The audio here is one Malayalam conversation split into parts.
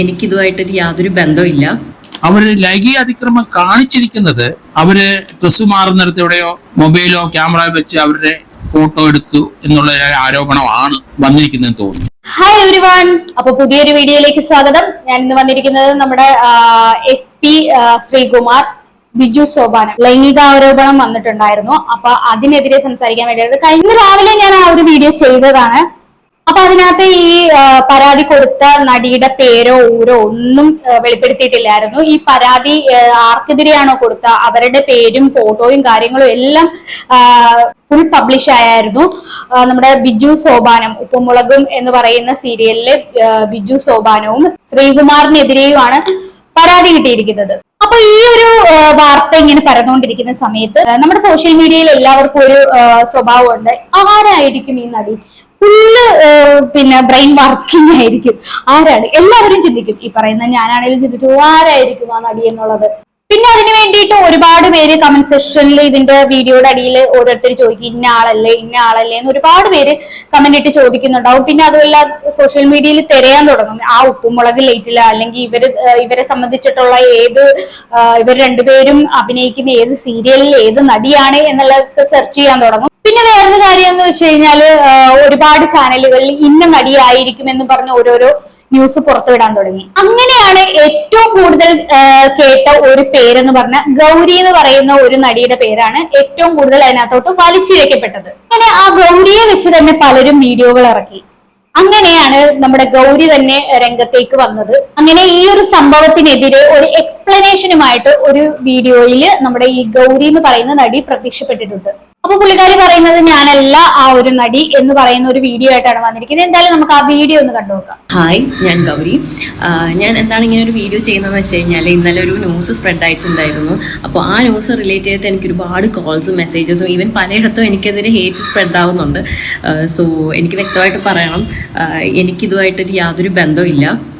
എനിക്കിതുമായിട്ടൊരു യാതൊരു ബന്ധമില്ല അവർ ലൈംഗിക അതിക്രമം കാണിച്ചിരിക്കുന്നത് അവർ ഡ്രസ് മാറുന്നിടത്ത് എവിടെയോ മൊബൈലോ ക്യാമറ വെച്ച് അവരുടെ ഫോട്ടോ എടുത്തു എന്നുള്ള ആരോപണമാണ് വന്നിരിക്കുന്നതെന്ന് തോന്നുന്നു. ഹായ് എവരി വൺ അപ്പൊ പുതിയൊരു വീഡിയോയിലേക്ക് സ്വാഗതം. ഞാൻ ഇന്ന് വന്നിരിക്കുന്നത് നമ്മുടെ എസ് പി ശ്രീകുമാർ ബിജു സോബാന ലൈംഗിക ആരോപണം വന്നിട്ടുണ്ടായിരുന്നു. അപ്പൊ അതിനെതിരെ സംസാരിക്കാൻ വേണ്ടിയത് കഴിഞ്ഞ രാവിലെ ഞാൻ ആ ഒരു വീഡിയോ ചെയ്തതാണ്. അപ്പൊ അതിനകത്ത് ഈ പരാതി കൊടുത്ത നടിയുടെ പേരോ ഊരോ ഒന്നും വെളിപ്പെടുത്തിയിട്ടില്ലായിരുന്നു. ഈ പരാതി ആർക്കെതിരെയാണോ കൊടുത്ത അവരുടെ പേരും ഫോട്ടോയും കാര്യങ്ങളും എല്ലാം ഫുൾ പബ്ലിഷ് ആയായിരുന്നു. നമ്മുടെ ബിജു സോപാനം ഉപ്പുമുളകും എന്ന് പറയുന്ന സീരിയലിലെ ബിജു സോപാനവും ശ്രീകുമാറിനെതിരെയുമാണ് പരാതി കിട്ടിയിരിക്കുന്നത്. അപ്പൊ ഈ ഒരു വാർത്ത ഇങ്ങനെ പരന്നുകൊണ്ടിരിക്കുന്ന സമയത്ത് നമ്മുടെ സോഷ്യൽ മീഡിയയിൽ എല്ലാവർക്കും ഒരു സ്വഭാവമുണ്ട്. ആരായിരിക്കും ഈ നടി? ഫുള്ള് പിന്നെ ബ്രെയിൻ വർക്കിംഗ് ആയിരിക്കും. ആരാണ്? എല്ലാവരും ചിന്തിക്കും. ഈ പറയുന്ന ഞാനാണെങ്കിലും ചിന്തിച്ചു ആരായിരിക്കും ആ നടി എന്നുള്ളത്? പിന്നെ അതിന് വേണ്ടിയിട്ട് ഒരുപാട് പേര് കമന്റ് സെക്ഷനിൽ ഇതിന്റെ വീഡിയോയുടെ അടിയിൽ ഓരോരുത്തർ ചോദിക്കും ഇന്ന ആളല്ലേ ഇന്ന ആളല്ലേ എന്ന് ഒരുപാട് പേര് കമന്റ് ഇട്ട് ചോദിക്കുന്നുണ്ടാവും. പിന്നെ അതുമല്ല സോഷ്യൽ മീഡിയയിൽ തിരയാൻ തുടങ്ങും. ആ ഉപ്പുമുളക് ലൈറ്റില അല്ലെങ്കിൽ ഇവർ ഇവരെ സംബന്ധിച്ചിട്ടുള്ള ഏത് ഇവർ രണ്ടുപേരും അഭിനയിക്കുന്ന ഏത് സീരിയലിൽ ഏത് നടിയാണ് എന്നുള്ളതൊക്കെ സെർച്ച് ചെയ്യാൻ തുടങ്ങും. പിന്നെ വേറൊരു കാര്യം എന്ന് വെച്ച് കഴിഞ്ഞാൽ ഒരുപാട് ചാനലുകളിൽ ഇന്ന നടിയായിരിക്കും എന്ന് പറഞ്ഞ് ഓരോരോ ന്യൂസ് പുറത്തുവിടാൻ തുടങ്ങി. അങ്ങനെയാണ് ഏറ്റവും കൂടുതൽ കേട്ട ഒരു പേരെന്ന് പറഞ്ഞ ഗൗരി എന്ന് പറയുന്ന ഒരു നടിയുടെ പേരാണ് ഏറ്റവും കൂടുതൽ അതിനകത്തോട്ട് വലിച്ചിഴക്കപ്പെട്ടത് അങ്ങനെ ആ ഗൗരിയെ വെച്ച് തന്നെ പലരും വീഡിയോകൾ ഇറക്കി. അങ്ങനെയാണ് നമ്മുടെ ഗൗരി തന്നെ രംഗത്തേക്ക് വന്നത്. അങ്ങനെ ഈ ഒരു സംഭവത്തിനെതിരെ ഒരു എക്സ്പ്ലനേഷനുമായിട്ട് ഒരു വീഡിയോയിൽ നമ്മുടെ ഈ ഗൗരി എന്ന് പറയുന്ന നടി പ്രത്യക്ഷപ്പെട്ടിട്ടുണ്ട്. അപ്പൊ പുള്ളിക്കാരി പറയുന്നത് ഞാനല്ല ആ ഒരു നടി എന്ന് പറയുന്ന ഒരു വീഡിയോ ആയിട്ടാണ് വന്നിരിക്കുന്നത്. എന്തായാലും നമുക്ക് ആ വീഡിയോ ഒന്ന് കണ്ടു നോക്കാം. ഹായ് ഞാൻ ഗൗരി. ഞാൻ എന്താണ് ഇങ്ങനെ ഒരു വീഡിയോ ചെയ്യുന്നതെന്ന് വെച്ച് കഴിഞ്ഞാൽ ഇന്നലെ ഒരു ന്യൂസ് സ്പ്രെഡ് ആയിട്ടുണ്ടായിരുന്നു. അപ്പോൾ ആ ന്യൂസ് റിലേറ്റ് ചെയ്തിട്ട് എനിക്ക് ഒരുപാട് കോൾസും മെസ്സേജസും ഈവൻ പലയിടത്തും എനിക്കെതിരെ ഹേറ്റ് സ്പ്രെഡ് ആവുന്നുണ്ട്. സോ എനിക്ക് വ്യക്തമായിട്ട് പറയണം. എനിക്കിതുമായിട്ടൊരു യാതൊരു ബന്ധമില്ല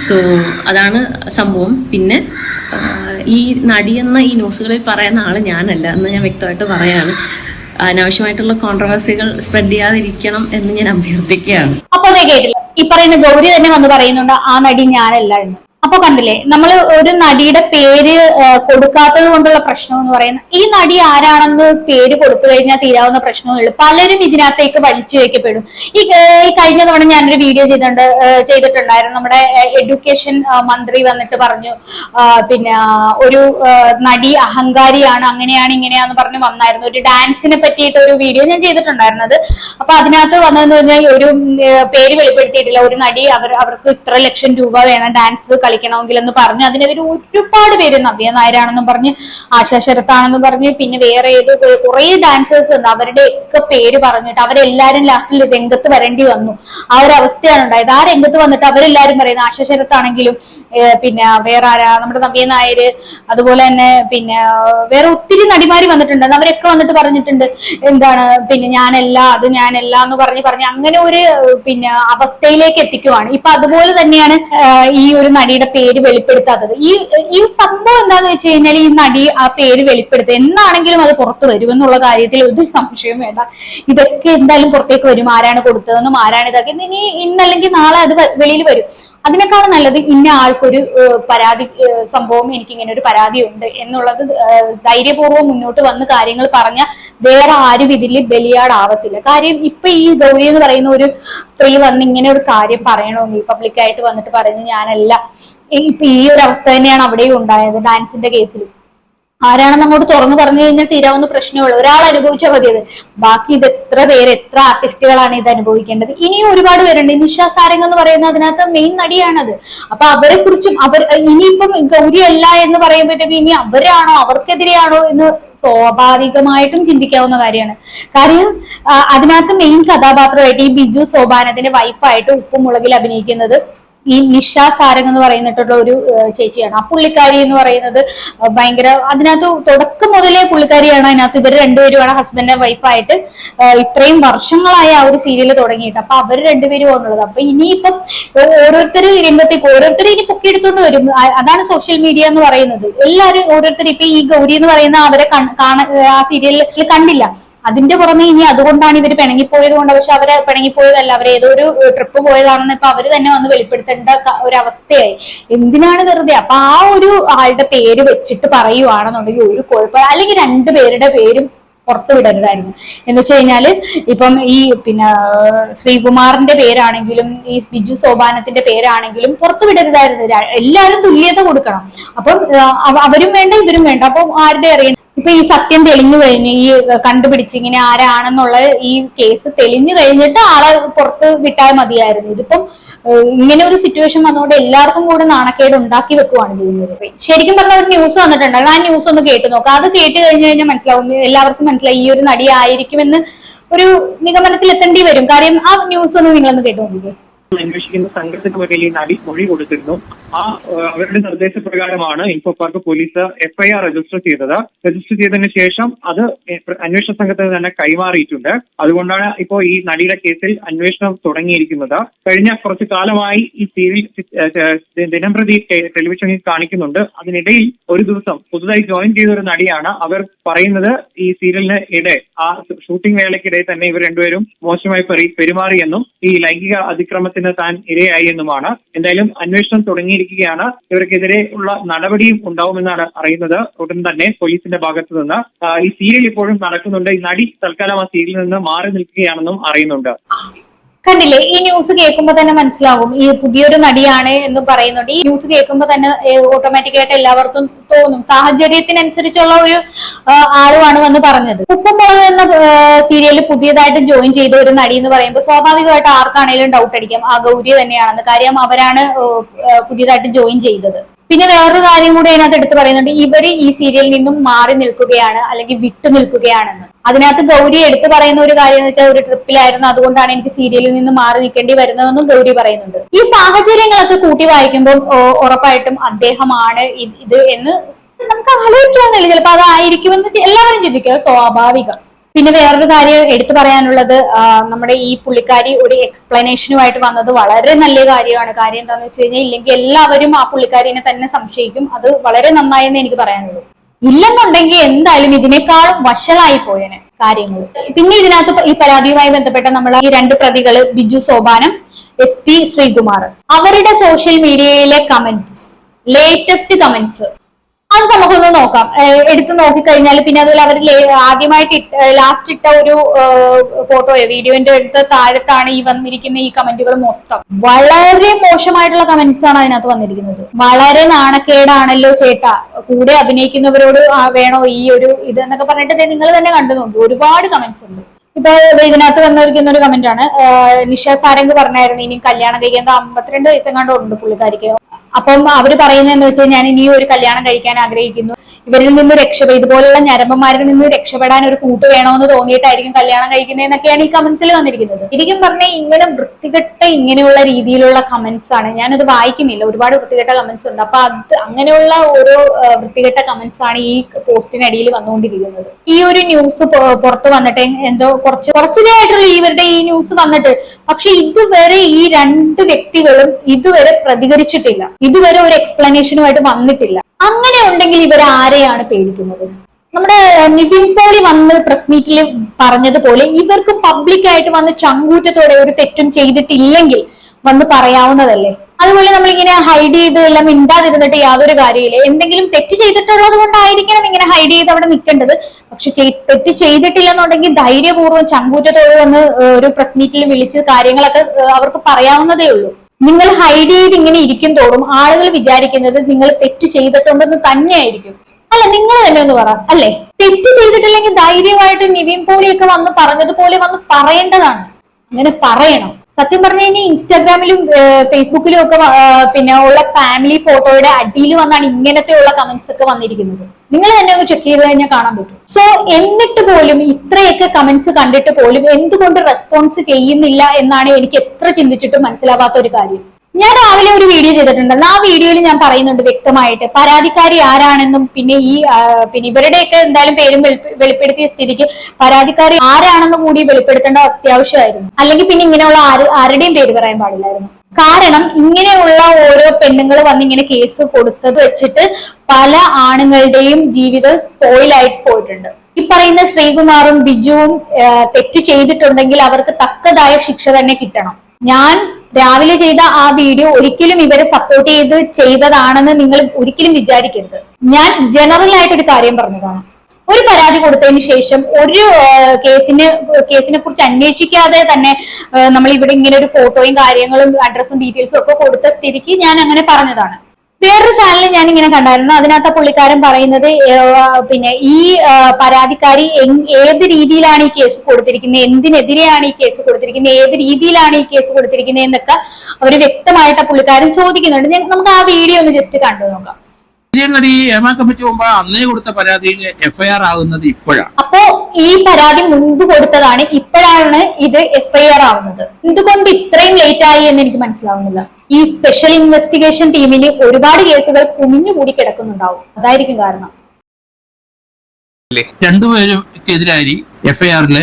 സോ അതാണ് സംഭവം. പിന്നെ ഈ നടിയെന്ന ഈ ന്യൂസുകളിൽ പറയുന്ന ആൾ ഞാനല്ല എന്ന് ഞാൻ വ്യക്തമായിട്ട് പറയാണ്. അനാവശ്യമായിട്ടുള്ള കോൺട്രവേഴ്സികൾ സ്പ്രെഡ് ചെയ്യാതിരിക്കണം എന്ന് ഞാൻ അഭ്യർത്ഥിക്കുകയാണ്. അപ്പൊ കേട്ടില്ല. ഈ പറയുന്ന ഗൗരി തന്നെ വന്ന് പറയുന്നുണ്ട് ആ നടി ഞാനല്ല എന്ന്. അപ്പൊ കണ്ടില്ലേ നമ്മൾ ഒരു നടിയുടെ പേര് കൊടുക്കാത്തത് കൊണ്ടുള്ള പ്രശ്നം എന്ന് പറയുന്നത് ഈ നടി ആരാണെന്ന് പേര് കൊടുത്തു കഴിഞ്ഞാൽ തീരാവുന്ന പ്രശ്നമേ ഉള്ളൂ പലരും ഇതിനകത്തേക്ക് വലിച്ചു വയ്ക്കപ്പെടും ഈ കഴിഞ്ഞ തവണ ഞാനൊരു വീഡിയോ ചെയ്തിട്ടുണ്ട് ചെയ്തിട്ടുണ്ടായിരുന്നു. നമ്മുടെ എഡ്യൂക്കേഷൻ മന്ത്രി വന്നിട്ട് പറഞ്ഞു പിന്നെ ഒരു നടി അഹങ്കാരിയാണ് അങ്ങനെയാണ് ഇങ്ങനെയാന്ന് പറഞ്ഞ് വന്നായിരുന്നു. ഒരു ഡാൻസിനെ പറ്റിയിട്ട് ഒരു വീഡിയോ ഞാൻ ചെയ്തിട്ടുണ്ടായിരുന്നത്. അപ്പൊ അതിനകത്ത് വന്നതെന്ന് പറഞ്ഞാൽ ഒരു പേര് വെളിപ്പെടുത്തിയിട്ടില്ല. ഒരു നടി അവർ അവർക്ക് ഇത്ര ലക്ഷം രൂപ വേണം ഡാൻസ് കളിക്കണമെങ്കിൽ എന്ന് പറഞ്ഞ് അതിനെതിരെ ഒരുപാട് പേര് നവ്യ നായരാണെന്നും പറഞ്ഞ് ആശാ ശരത്താണെന്നും പറഞ്ഞ് പിന്നെ വേറെ ഏതോ കുറെ ഡാൻസേഴ്സ് ഉണ്ട്. അവരുടെ ഒക്കെ പേര് പറഞ്ഞിട്ട് അവരെല്ലാരും ലാസ്റ്റിൽ രംഗത്ത് വരേണ്ടി വന്നു. ആ ഒരു അവസ്ഥയാണ് ഉണ്ടായത്. ആ രംഗത്ത് വന്നിട്ട് അവരെല്ലാരും പറയുന്നത് ആശാ ശരത്താണെങ്കിലും പിന്നെ വേറെ ആരാ നമ്മുടെ നവ്യ നായര് അതുപോലെ തന്നെ പിന്നെ വേറെ ഒത്തിരി നടിമാര് വന്നിട്ടുണ്ട്. അവരൊക്കെ വന്നിട്ട് പറഞ്ഞിട്ടുണ്ട് എന്താണ് പിന്നെ ഞാനല്ല അത് ഞാനല്ല എന്ന് പറഞ്ഞ് പറഞ്ഞ് അങ്ങനെ ഒരു പിന്നെ അവസ്ഥയിലേക്ക് എത്തിക്കുവാണ്. ഇപ്പൊ അതുപോലെ തന്നെയാണ് ഈ ഒരു നടിയുടെ പേര് വെളിപ്പെടുത്താത്തത്. ഈ ഈ സംഭവം എന്താന്ന് വെച്ച് കഴിഞ്ഞാൽ ഈ നടി ആ പേര് വെളിപ്പെടുത്തുക. എന്നാണെങ്കിലും അത് പുറത്തു വരും എന്നുള്ള കാര്യത്തിൽ ഒരു സംശയവും വേണ്ട. ഇതൊക്കെ എന്തായാലും പുറത്തേക്ക് വരും. ആരാണ് കൊടുത്തതെന്നും ആരാണ് ഇതാക്കിയത് ഇനി ഇന്നല്ലെങ്കിൽ നാളെ അത് വെളിയിൽ വരും. അതിനേക്കാളും നല്ലത് ഇന്ന ആൾക്കൊരു പരാതി സംഭവം എനിക്ക് ഇങ്ങനെ ഒരു പരാതി ഉണ്ട് എന്നുള്ളത് ധൈര്യപൂർവം മുന്നോട്ട് വന്ന് കാര്യങ്ങൾ പറഞ്ഞ വേറെ ആരും ഇതിൽ ബലിയാടാവത്തില്ല. കാര്യം ഇപ്പൊ ഈ ഗൗരി എന്ന് പറയുന്ന ഒരു സ്ത്രീ വന്ന് ഇങ്ങനെ ഒരു കാര്യം പറയണമെങ്കിൽ പബ്ലിക്കായിട്ട് വന്നിട്ട് പറയുന്നത് ഞാനല്ല ഇപ്പൊ ഈ ഒരു അവസ്ഥ തന്നെയാണ് അവിടെയും ഉണ്ടായത് ഡാൻസിന്റെ കേസിൽ ആരാണെന്ന് അങ്ങോട്ട് തുറന്നു പറഞ്ഞു കഴിഞ്ഞാൽ തീരാവുന്ന പ്രശ്നമുള്ളൂ ഒരാൾ അനുഭവിച്ചാൽ മതി അത്. ബാക്കി ഇത് എത്ര പേര് എത്ര ആർട്ടിസ്റ്റുകളാണ് ഇത് അനുഭവിക്കേണ്ടത്? ഇനിയും ഒരുപാട് പേരുണ്ട്. നിഷ സാരംഗ് എന്ന് പറയുന്ന അതിനകത്ത് മെയിൻ നടിയാണത്. അപ്പൊ അവരെ കുറിച്ചും അവർ ഇനിയിപ്പം ഗൗരി അല്ല എന്ന് പറയുമ്പോഴത്തേക്ക് ഇനി അവരാണോ അവർക്കെതിരെയാണോ എന്ന് സ്വാഭാവികമായിട്ടും ചിന്തിക്കാവുന്ന കാര്യമാണ്. കാര്യം അതിനകത്ത് മെയിൻ കഥാപാത്രമായിട്ട് ഈ ബിജു സോപാനത്തിന്റെ വൈഫായിട്ട് ഉപ്പുമുളകിൽ അഭിനയിക്കുന്നത് ഈ നിഷ സാരംഗ് എന്ന് പറയുന്നിട്ടുള്ള ഒരു ചേച്ചിയാണ്. ആ പുള്ളിക്കാരി എന്ന് പറയുന്നത് ഭയങ്കര അതിനകത്ത് തുടക്കം മുതലേ പുള്ളിക്കാരിയാണ്. അതിനകത്ത് ഇവർ രണ്ടുപേരുമാണ് ഹസ്ബൻഡ് വൈഫായിട്ട് ഇത്രയും വർഷങ്ങളായി ആ ഒരു സീരിയൽ തുടങ്ങിയിട്ട്. അപ്പൊ അവർ രണ്ടുപേരും ആണുള്ളത്. അപ്പൊ ഇനിയിപ്പം ഓരോരുത്തർ രംഗത്തേക്ക് ഓരോരുത്തർ ഇനി പൊക്കിയെടുത്തോണ്ട് വരും. അതാണ് സോഷ്യൽ മീഡിയ എന്ന് പറയുന്നത്. എല്ലാവരും ഓരോരുത്തർ ഇപ്പൊ ഈ ഗൗരി എന്ന് പറയുന്ന അവരെ കാണാൻ കാണ ആ സീരിയലിൽ കണ്ടില്ല. അതിന്റെ പുറമെ ഇനി അതുകൊണ്ടാണ് ഇവർ പിണങ്ങിപ്പോയത് കൊണ്ട് പക്ഷെ അവരെ പിണങ്ങിപ്പോയതല്ല. അവർ ഏതോ ഒരു ട്രിപ്പ് പോയതാണെന്ന് ഇപ്പൊ അവർ തന്നെ വന്ന് വെളിപ്പെടുത്തേണ്ട ഒരു അവസ്ഥയായി എന്തിനാണ് വെറുതെ? അപ്പൊ ആ ഒരു ആളുടെ പേര് വെച്ചിട്ട് പറയുവാണെന്നുണ്ടെങ്കിൽ ഒരു കുഴപ്പം അല്ലെങ്കിൽ രണ്ടു പേരുടെ പേരും പുറത്തു വിടരുതായിരുന്നു. എന്ന് വെച്ച് കഴിഞ്ഞാൽ ഇപ്പം ഈ പിന്നെ ശ്രീകുമാറിന്റെ പേരാണെങ്കിലും ഈ ബിജു സോപാനത്തിന്റെ പേരാണെങ്കിലും പുറത്തു വിടരുതായിരുന്നു. എല്ലാവരും തുല്യത കൊടുക്കണം. അപ്പം അവരും വേണ്ട ഇവരും വേണ്ട. അപ്പൊ ആരുടെ അറിയണം ഇപ്പൊ ഈ സത്യം തെളിഞ്ഞു കഴിഞ്ഞ് ഈ കണ്ടുപിടിച്ച് ഇങ്ങനെ ആരാണെന്നുള്ള ഈ കേസ് തെളിഞ്ഞു കഴിഞ്ഞിട്ട് ആളെ പുറത്ത് വിട്ടാൽ മതിയായിരുന്നു. ഇതിപ്പം ഇങ്ങനെ ഒരു സിറ്റുവേഷൻ വന്നുകൊണ്ട് എല്ലാവർക്കും കൂടെ നാണക്കേട് ഉണ്ടാക്കി വെക്കുവാണ് ചെയ്യുന്നത്. ശരിക്കും പറഞ്ഞ ഒരു ന്യൂസ് വന്നിട്ടുണ്ടായിരുന്നു. ആ ന്യൂസ് ഒന്ന് കേട്ട് നോക്കാം. അത് കേട്ട് കഴിഞ്ഞു കഴിഞ്ഞാൽ മനസ്സിലാവും. എല്ലാവർക്കും മനസ്സിലായി ഈ ഒരു നടി ആയിരിക്കുമെന്ന് ഒരു നിഗമനത്തിൽ എത്തേണ്ടി വരും. കാര്യം ആ ന്യൂസ് ഒന്ന് നിങ്ങളൊന്ന് കേട്ടു നോക്കിക്കേ അന്വേഷിക്കുന്ന സംഘത്തിന് മുന്നിൽ ഈ നടി മൊഴി കൊടുത്തിരുന്നു. ആ അവരുടെ നിർദ്ദേശപ്രകാരമാണ് info park police FIR register ചെയ്തത്. രജിസ്റ്റർ ചെയ്തതിന് ശേഷം അത് അന്വേഷണ സംഘത്തിന് തന്നെ കൈമാറിയിട്ടുണ്ട്. അതുകൊണ്ടാണ് ഇപ്പോ ഈ നടിയുടെ കേസിൽ അന്വേഷണം തുടങ്ങിയിരിക്കുന്നത്. കഴിഞ്ഞ കുറച്ച് കാലമായി ഈ സീരിയൽ ദിനംപ്രതി ടെലിവിഷനിൽ കാണിക്കുന്നുണ്ട്. അതിനിടയിൽ ഒരു ദിവസം പുതുതായി ജോയിൻ ചെയ്ത ഒരു നടിയാണ് അവർ പറയുന്നത് ഈ സീരിയലിന് ഇടെ ആ ഷൂട്ടിംഗ് വേളയ്ക്കിടെ തന്നെ ഇവർ രണ്ടുപേരും മോശമായി പെരുമാറിയെന്നും ഈ ലൈംഗിക അതിക്രമത്തിന് താൻ ഇരയായി എന്നുമാണ്. എന്തായാലും അന്വേഷണം തുടങ്ങിയിരിക്കുകയാണ്. ഇവർക്കെതിരെ ഉള്ള നടപടിയും ഉണ്ടാവുമെന്നാണ് അറിയുന്നത്. ഉടൻ തന്നെ പോലീസിന്റെ ഭാഗത്തു നിന്ന് ഈ സീരിയൽ ഇപ്പോഴും നടക്കുന്നുണ്ട്. ഈ നടി തൽക്കാലം ആ സീരിയലിൽ നിന്ന് മാറി നിൽക്കുകയാണെന്നും അറിയുന്നുണ്ട്. കണ്ടില്ലേ? ഈ ന്യൂസ് കേൾക്കുമ്പോൾ തന്നെ മനസ്സിലാകും ഈ പുതിയൊരു നടിയാണ് എന്ന് പറയുന്നുണ്ട്. ഈ ന്യൂസ് കേൾക്കുമ്പോൾ തന്നെ ഓട്ടോമാറ്റിക് ആയിട്ട് എല്ലാവർക്കും തോന്നും. സാഹചര്യത്തിനനുസരിച്ചുള്ള ഒരു ആളുമാണ് വന്ന് പറഞ്ഞത്. ഉപ്പുമുളക് എന്ന സീരിയലിൽ പുതിയതായിട്ട് ജോയിൻ ചെയ്ത ഒരു നടി എന്ന് പറയുമ്പോൾ സ്വാഭാവികമായിട്ട് ആർക്കാണെങ്കിലും ഡൗട്ട് അടിക്കാം. ആ ഗൗരി തന്നെയാണെന്ന്. കാര്യം അവരാണ് പുതിയതായിട്ട് ജോയിൻ ചെയ്തത്. പിന്നെ വേറൊരു കാര്യം കൂടി അതിനകത്ത് എടുത്തു പറയുന്നുണ്ട്. ഇവർ ഈ സീരിയലിൽ നിന്നും മാറി നിൽക്കുകയാണ് അല്ലെങ്കിൽ വിട്ടു നിൽക്കുകയാണെന്ന്. അതിനകത്ത് ഗൗരി എടുത്തു പറയുന്ന ഒരു കാര്യം എന്ന് വെച്ചാൽ ഒരു ട്രിപ്പിലായിരുന്നു. അതുകൊണ്ടാണ് എനിക്ക് സീരിയലിൽ നിന്ന് മാറി നിൽക്കേണ്ടി വരുന്നതെന്നും ഗൗരി പറയുന്നുണ്ട്. ഈ സാഹചര്യങ്ങളൊക്കെ കൂട്ടി വായിക്കുമ്പോൾ ഉറപ്പായിട്ടും അദ്ദേഹമാണ് ഇത് എന്ന് നമുക്ക് ആലോചിക്കാവുന്നില്ല ചിലപ്പോൾ അതായിരിക്കുമെന്ന് എല്ലാവരും ചിന്തിക്കുക സ്വാഭാവികം. പിന്നെ വേറൊരു കാര്യം എടുത്തു പറയാനുള്ളത് നമ്മുടെ ഈ പുള്ളിക്കാരി ഒരു എക്സ്പ്ലനേഷനുമായിട്ട് വന്നത് വളരെ നല്ല കാര്യമാണ്. കാര്യം എന്താണെന്ന് വെച്ച് കഴിഞ്ഞാൽ ഇല്ലെങ്കിൽ എല്ലാവരും ആ പുള്ളിക്കാരിനെ തന്നെ സംശയിക്കും. അത് വളരെ നന്നായെന്ന് എനിക്ക് പറയാനുള്ളൂ. ഇല്ലെന്നുണ്ടെങ്കിൽ എന്തായാലും ഇതിനേക്കാളും വഷളായി പോയന് കാര്യങ്ങൾ പിന്നെ ഇതിനകത്ത് ഈ പരാതിയുമായി ബന്ധപ്പെട്ട നമ്മൾ ഈ രണ്ട് പ്രതികൾ ബിജു സോപാനം എസ് പി ശ്രീകുമാർ. അവരുടെ സോഷ്യൽ മീഡിയയിലെ കമന്റ്സ് ലേറ്റസ്റ്റ് കമന്റ്സ് അത് നമുക്കൊന്ന് നോക്കാം. എടുത്ത് നോക്കിക്കഴിഞ്ഞാൽ പിന്നെ അതുപോലെ അവർ ആദ്യമായിട്ട് ലാസ്റ്റ് ഇട്ട ഒരു ഫോട്ടോയോ വീഡിയോന്റെ അടുത്ത് താഴത്താണ് ഈ വന്നിരിക്കുന്ന ഈ കമന്റുകൾ മൊത്തം. വളരെ മോശമായിട്ടുള്ള കമന്റ്സ് ആണ് അതിനകത്ത് വന്നിരിക്കുന്നത്. വളരെ നാണക്കേടാണല്ലോ ചേട്ട. കൂടെ അഭിനയിക്കുന്നവരോട് വേണോ ഈ ഒരു ഇത് എന്നൊക്കെ പറഞ്ഞിട്ട് നിങ്ങൾ തന്നെ കണ്ടു നോക്കി. ഒരുപാട് കമന്റ്സ് ഉണ്ട്. ഇപ്പൊ ഇതിനകത്ത് വന്നിരിക്കുന്ന ഒരു കമന്റ് ആണ്. നിഷ സാരംഗ് പറഞ്ഞായിരുന്നു ഇനി കല്യാണം കഴിക്കാൻ അമ്പത്തിരണ്ട് വയസ്സെങ്ങാണ്ട് ഉണ്ട് പുള്ളിക്കാരിക്ക്. അപ്പം അവർ പറയുന്നതെന്ന് വെച്ചാൽ ഞാൻ ഇനി ഒരു കല്യാണം കഴിക്കാൻ ആഗ്രഹിക്കുന്നു. ഇവരിൽ നിന്ന് രക്ഷപ്പെടും ഇതുപോലുള്ള ഞരമ്പന്മാരിൽ നിന്ന് രക്ഷപ്പെടാൻ ഒരു കൂട്ട് വേണമെന്ന് തോന്നിയിട്ടായിരിക്കും കല്യാണം കഴിക്കുന്നതെന്നൊക്കെയാണ് ഈ കമന്റ്സിൽ വന്നിരിക്കുന്നത്. ശരിക്കും പറഞ്ഞാൽ ഇങ്ങനെ വൃത്തികെട്ട ഇങ്ങനെയുള്ള രീതിയിലുള്ള കമന്റ്സ് ആണ്. ഞാനത് വായിക്കുന്നില്ല. ഒരുപാട് വൃത്തികെട്ട കമന്റ്സ് ഉണ്ട്. അപ്പൊ അത് അങ്ങനെയുള്ള ഓരോ വൃത്തികെട്ട കമന്റ്സ് ആണ് ഈ പോസ്റ്റിനടിയിൽ വന്നുകൊണ്ടിരിക്കുന്നത്. ഈ ഒരു ന്യൂസ് പുറത്തു വന്നിട്ട് എന്തോ കുറച്ച് കുറച്ചിലായിട്ടുള്ള ഇവരുടെ ഈ ന്യൂസ് വന്നിട്ട് പക്ഷെ ഇതുവരെ ഈ രണ്ട് വ്യക്തികളും ഇതുവരെ പ്രതികരിച്ചിട്ടില്ല. ഇതുവരെ ഒരു എക്സ്പ്ലനേഷനുമായിട്ട് വന്നിട്ടില്ല. അങ്ങനെ ഉണ്ടെങ്കിൽ ഇവർ ആരെയാണ് പേടിക്കുന്നത്. നമ്മുടെ നിതിൻ പോളി വന്ന് പ്രസ് മീറ്റിൽ പറഞ്ഞതുപോലെ ഇവർക്ക് പബ്ലിക്കായിട്ട് വന്ന് ചങ്കൂറ്റത്തോടെ ഒരു തെറ്റും ചെയ്തിട്ടില്ലെങ്കിൽ വന്ന് പറയാവുന്നതല്ലേ? അതുപോലെ നമ്മളിങ്ങനെ ഹൈഡ് ചെയ്ത് എല്ലാം മിണ്ടാതിരുന്നിട്ട് യാതൊരു കാര്യമില്ല എന്തെങ്കിലും തെറ്റ് ചെയ്തിട്ടുള്ളത് കൊണ്ടായിരിക്കണം ഇങ്ങനെ ഹൈഡ് ചെയ്ത് അവിടെ നിൽക്കേണ്ടത്. പക്ഷെ തെറ്റ് ചെയ്തിട്ടില്ല എന്നുണ്ടെങ്കിൽ ധൈര്യപൂർവം ചങ്കൂറ്റത്തോടെ വന്ന് ഒരു പ്രസ് മീറ്റിൽ വിളിച്ച് കാര്യങ്ങളൊക്കെ അവർക്ക് പറയാവുന്നതേ ഉള്ളൂ. നിങ്ങൾ ഹൈഡ് ചെയ്ത് ഇങ്ങനെ ഇരിക്കും തോറും ആളുകൾ വിചാരിക്കുന്നത് നിങ്ങൾ തെറ്റ് ചെയ്തിട്ടുണ്ടെന്ന് തന്നെയായിരിക്കും. അല്ല നിങ്ങൾ തന്നെ ഒന്ന് പറ. അല്ലേ? തെറ്റ് ചെയ്തിട്ടില്ലെങ്കിൽ ധൈര്യമായിട്ട് നിവിൻ പോളിയൊക്കെ വന്ന് പറഞ്ഞതുപോലെ വന്ന് പറയേണ്ടതാണ്. അങ്ങനെ പറയണം. സത്യം പറഞ്ഞു കഴിഞ്ഞാൽ ഇൻസ്റ്റാഗ്രാമിലും ഫേസ്ബുക്കിലും ഒക്കെ പിന്നെ ഉള്ള ഫാമിലി ഫോട്ടോയുടെ അടിയിൽ വന്നാണ് ഇങ്ങനത്തെ ഉള്ള കമന്റ്സ് ഒക്കെ വന്നിരിക്കുന്നത്. നിങ്ങൾ തന്നെ ഒന്ന് ചെക്ക് ചെയ്ത് കഴിഞ്ഞാൽ കാണാൻ പറ്റും. സോ എന്നിട്ട് പോലും ഇത്രയൊക്കെ കമന്റ്സ് കണ്ടിട്ട് പോലും എന്തുകൊണ്ട് റെസ്പോൺസ് ചെയ്യുന്നില്ല എന്നാണ് എനിക്ക് എത്ര ചിന്തിച്ചിട്ടും മനസ്സിലാവാത്ത ഒരു കാര്യം. ഞാൻ രാവിലെ ഒരു വീഡിയോ ചെയ്തിട്ടുണ്ടല്ലോ. ആ വീഡിയോയിൽ ഞാൻ പറയുന്നുണ്ട് വ്യക്തമായിട്ട്. പരാതിക്കാരി ആരാണെന്നും പിന്നെ ഈ പിന്നെ ഇവരുടെയൊക്കെ എന്തായാലും പേരും വെളിപ്പെടുത്തിയ സ്ഥിതിക്ക് പരാതിക്കാരി ആരാണെന്നും കൂടി വെളിപ്പെടുത്തേണ്ട അത്യാവശ്യമായിരുന്നു. അല്ലെങ്കിൽ പിന്നെ ഇങ്ങനെയുള്ള ആര് ആരുടെയും പേര് പറയാൻ പാടില്ലായിരുന്നു. കാരണം ഇങ്ങനെയുള്ള ഓരോ പെണ്ണുങ്ങൾ വന്ന് ഇങ്ങനെ കേസ് കൊടുത്തത് വെച്ചിട്ട് പല ആണുങ്ങളുടെയും ജീവിതം സ്പോയിലായി പോയിട്ടുണ്ട്. ഈ പറയുന്ന ശ്രീകുമാറും ബിജുവും തെറ്റ് ചെയ്തിട്ടുണ്ടെങ്കിൽ അവർക്ക് തക്കതായ ശിക്ഷ തന്നെ കിട്ടണം. ഞാൻ രാവിലെ ചെയ്ത ആ വീഡിയോ ഒരിക്കലും ഇവരെ സപ്പോർട്ട് ചെയ്ത് ചെയ്തതാണെന്ന് നിങ്ങൾ ഒരിക്കലും വിചാരിക്കരുത്. ഞാൻ ജനറൽ ആയിട്ട് ഒരു കാര്യം പറഞ്ഞതാണ്. ഒരു പരാതി കൊടുത്തതിന് ശേഷം ഒരു കേസിന് കേസിനെ കുറിച്ച് അന്വേഷിക്കാതെ തന്നെ നമ്മൾ ഇവിടെ ഇങ്ങനെ ഒരു ഫോട്ടോയും കാര്യങ്ങളും അഡ്രസ്സും ഡീറ്റെയിൽസും ഒക്കെ കൊടുത്ത തിരിക്ക് ഞാൻ അങ്ങനെ പറഞ്ഞതാണ്. വേറൊരു ചാനലിൽ ഞാൻ ഇങ്ങനെ കണ്ടായിരുന്നു. അതിനകത്ത് പുള്ളിക്കാരൻ പറയുന്നത് പിന്നെ ഈ പരാതിക്കാരി ഏത് രീതിയിലാണ് ഈ കേസ് കൊടുത്തിരിക്കുന്നത്? എന്തിനെതിരെയാണ് ഈ കേസ് കൊടുത്തിരിക്കുന്നത്? ഏത് രീതിയിലാണ് ഈ കേസ് കൊടുത്തിരിക്കുന്നത് എന്നൊക്കെ അവർ വ്യക്തമായിട്ട് പുള്ളിക്കാരൻ ചോദിക്കുന്നുണ്ട്. നമുക്ക് ആ വീഡിയോ ഒന്ന് ജസ്റ്റ് കണ്ടു നോക്കാം. സീരിയൽ നടി ഹേമ കമ്മിറ്റി മുമ്പ് അന്നേ കൊടുത്ത പരാതിയിൽ എഫ്ഐആർ ആകുന്നത് ഇപ്പോഴാണ് അപ്പോ ഈ പരാതി മുൻപ് കൊടുത്തതാണ് ഇപ്പോഴാണ് ഇത് എഫ്ഐആർ ആവുന്നത്. എന്തുകൊണ്ട് ഇത്രയും ലേറ്റ് ആയി എന്ന് എനിക്ക് മനസ്സിലാവുന്നില്ല. ഈ സ്പെഷ്യൽ ഇൻവെസ്റ്റിഗേഷൻ ടീമിന് ഒരുപാട് കേസുകൾ കുമിഞ്ഞുകൂടി കിടക്കുന്നുണ്ടാവും. അതായിരിക്കും കാരണം. രണ്ടുപേർക്കെതിരായി എഫ്ഐആറിൽ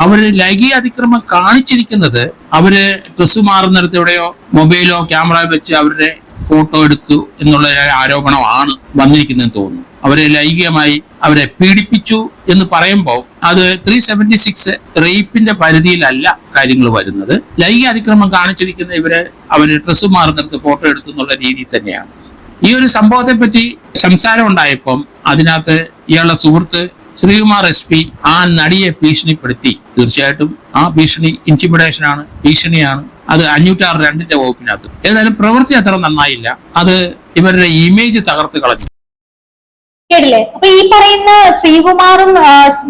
അവർ ലൈംഗിക അതിക്രമം കാണിച്ചിരിക്കുന്നത് അവർ ഡ്രസ് മാറുന്നിടത്തെവിടെയോ മൊബൈലോ ക്യാമറ വെച്ച് അവരുടെ ഫോട്ടോ എടുക്കൂ എന്നുള്ള ആരോപണമാണ് വന്നിരിക്കുന്നതെന്ന് തോന്നുന്നു. അവരെ ലൈംഗികമായി അവരെ പീഡിപ്പിച്ചു എന്ന് പറയുമ്പോൾ അത് ത്രീ സെവന്റി സിക്സ് റേപ്പിന്റെ പരിധിയിലല്ല കാര്യങ്ങൾ വരുന്നത്. ലൈംഗിക അതിക്രമം കാണിച്ചിരിക്കുന്ന ഇവർ അവർ ഡ്രസ് മാറുന്നിടത്ത് ഫോട്ടോ എടുത്തു എന്നുള്ള രീതിയിൽ തന്നെയാണ്. ഈ ഒരു സംഭവത്തെ പറ്റി സംസാരം ഉണ്ടായപ്പം അതിനകത്ത് ഇയാളുടെ സുഹൃത്ത് ശ്രീകുമാർ എസ് പി ആ നടിയെ ഭീഷണിപ്പെടുത്തി. തീർച്ചയായിട്ടും ആ ഭീഷണി ഇന്റിമിഡേഷൻ ആണ് ഭീഷണിയാണ്. അത് അഞ്ഞൂറ്റാറ് രണ്ടിന്റെ വകുപ്പിനകത്ത്. ഏതായാലും പ്രവൃത്തി അത്ര നന്നായില്ല. അത് ഇവരുടെ ഇമേജ് തകർത്ത് കളഞ്ഞു. കേട്ടില്ലേ? അപ്പൊ ഈ പറയുന്ന ശ്രീകുമാറും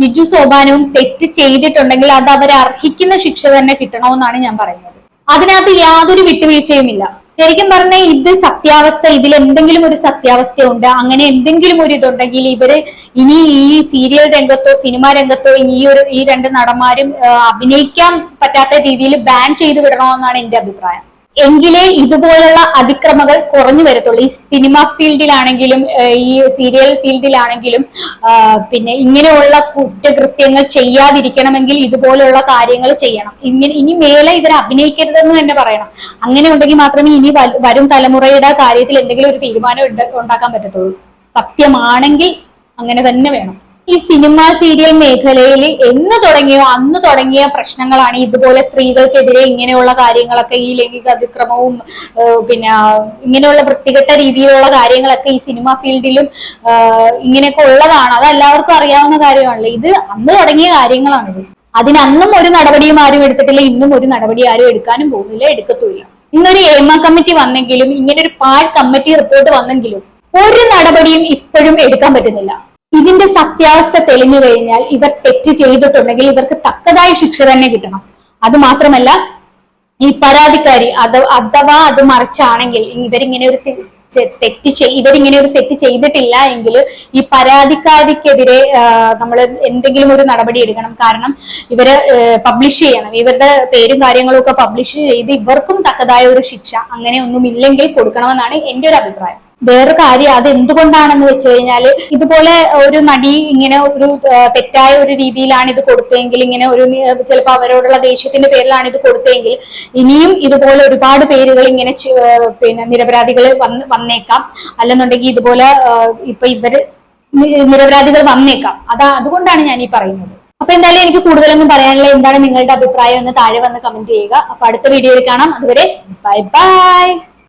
ബിജു സോപാനവും തെറ്റ് ചെയ്തിട്ടുണ്ടെങ്കിൽ അത് അവരെ അർഹിക്കുന്ന ശിക്ഷ തന്നെ കിട്ടണമെന്നാണ് ഞാൻ പറയുന്നത്. അതിനകത്ത് യാതൊരു വിട്ടുവീഴ്ചയുമില്ല. ശരിക്കും പറഞ്ഞാൽ ഇത് സത്യാവസ്ഥ ഇതിൽ എന്തെങ്കിലും ഒരു സത്യാവസ്ഥ ഉണ്ട് അങ്ങനെ എന്തെങ്കിലും ഒരു ഇതുണ്ടെങ്കിൽ ഇവർ ഇനി ഈ സീരിയൽ രംഗത്തോ സിനിമാ രംഗത്തോ ഈ ഒരു ഈ രണ്ട് നടന്മാരും അഭിനയിക്കാൻ പറ്റാത്ത രീതിയിൽ ബാൻ ചെയ്തു വിടണമെന്നാണ് എന്റെ അഭിപ്രായം. എങ്കിലേ ഇതുപോലുള്ള അതിക്രമങ്ങൾ കുറഞ്ഞു വരത്തുള്ളൂ. ഈ സിനിമ ഫീൽഡിലാണെങ്കിലും ഈ സീരിയൽ ഫീൽഡിലാണെങ്കിലും പിന്നെ ഇങ്ങനെയുള്ള കുറ്റകൃത്യങ്ങൾ ചെയ്യാതിരിക്കണമെങ്കിൽ ഇതുപോലുള്ള കാര്യങ്ങൾ ചെയ്യണം. ഇങ്ങനെ ഇനി മേലെ ഇവരെ അഭിനയിക്കരുതെന്ന് തന്നെ പറയണം. അങ്ങനെ ഉണ്ടെങ്കിൽ മാത്രമേ ഇനി വരും തലമുറയുടെ കാര്യത്തിൽ എന്തെങ്കിലും ഒരു തീരുമാനം ഉണ്ട- ഉണ്ടാക്കാൻ പറ്റത്തുള്ളൂ. സത്യമാണെങ്കിൽ അങ്ങനെ തന്നെ വേണം. ഈ സിനിമ സീരിയൽ മേഖലയിൽ എന്ന് തുടങ്ങിയോ അന്ന് തുടങ്ങിയ പ്രശ്നങ്ങളാണ് ഇതുപോലെ സ്ത്രീകൾക്കെതിരെ ഇങ്ങനെയുള്ള കാര്യങ്ങളൊക്കെ ഈ ലൈംഗിക അതിക്രമവും പിന്നെ ഇങ്ങനെയുള്ള വൃത്തികെട്ട രീതിയിലുള്ള കാര്യങ്ങളൊക്കെ ഈ സിനിമ ഫീൽഡിലും ഇങ്ങനെയൊക്കെ ഉള്ളതാണ്. അത് എല്ലാവർക്കും അറിയാവുന്ന കാര്യമാണല്ലോ. ഇത് അന്ന് തുടങ്ങിയ കാര്യങ്ങളാണിത്. അതിനന്നും ഒരു നടപടിയും ആരും എടുത്തിട്ടില്ല. ഇന്നും ഒരു നടപടി ആരും എടുക്കാനും പോകുന്നില്ല എടുക്കത്തുമില്ല. ഇന്നൊരു എമ കമ്മിറ്റി വന്നെങ്കിലും ഇങ്ങനെ ഒരു പാഴ് കമ്മിറ്റി റിപ്പോർട്ട് വന്നെങ്കിലും ഒരു നടപടിയും ഇപ്പോഴും എടുക്കാൻ പറ്റുന്നില്ല. ഇതിന്റെ സത്യാവസ്ഥ തെളിഞ്ഞു കഴിഞ്ഞാൽ ഇവർ തെറ്റ് ചെയ്തിട്ടുണ്ടെങ്കിൽ ഇവർക്ക് തക്കതായ ശിക്ഷ തന്നെ കിട്ടണം. അത് മാത്രമല്ല ഈ പരാതിക്കാരി അത് അഥവാ അത് മറിച്ചാണെങ്കിൽ ഇവരിങ്ങനെ ഒരു തെറ്റ് ഇവരിങ്ങനെ ഒരു തെറ്റ് ചെയ്തിട്ടില്ല എങ്കിൽ ഈ പരാതിക്കാരിക്കെതിരെ നമ്മൾ എന്തെങ്കിലും ഒരു നടപടി എടുക്കണം. കാരണം ഇവർ പബ്ലിഷ് ചെയ്യണം. ഇവരുടെ പേരും കാര്യങ്ങളും ഒക്കെ പബ്ലിഷ് ചെയ്ത് ഇവർക്കും തക്കതായ ഒരു ശിക്ഷ അങ്ങനെ ഒന്നും ഇല്ലെങ്കിൽ കൊടുക്കണമെന്നാണ് എന്റെ ഒരു അഭിപ്രായം. വേറൊരു കാര്യം അത് എന്തുകൊണ്ടാണെന്ന് വെച്ച് കഴിഞ്ഞാൽ ഇതുപോലെ ഒരു നടി ഇങ്ങനെ ഒരു തെറ്റായ ഒരു രീതിയിലാണ് ഇത് കൊടുത്തതെങ്കിൽ ഇങ്ങനെ ഒരു ചിലപ്പോൾ അവരോടുള്ള ദേഷ്യത്തിന്റെ പേരിലാണ് ഇത് കൊടുത്തതെങ്കിൽ ഇനിയും ഇതുപോലെ ഒരുപാട് പേരുകൾ ഇങ്ങനെ പിന്നെ നിരപരാധികൾ വന്ന് വന്നേക്കാം. അല്ലെന്നുണ്ടെങ്കിൽ ഇതുപോലെ ഇപ്പൊ ഇവർ നിരപരാധികൾ വന്നേക്കാം. അതാ അതുകൊണ്ടാണ് ഞാൻ ഈ പറയുന്നത്. അപ്പൊ എന്തായാലും എനിക്ക് കൂടുതലൊന്നും പറയാനില്ല. എന്താണ് നിങ്ങളുടെ അഭിപ്രായം? എന്ന് താഴെ വന്ന് കമന്റ് ചെയ്യുക. അപ്പൊ അടുത്ത വീഡിയോയിൽ കാണാം. അതുവരെ ബൈ ബൈ.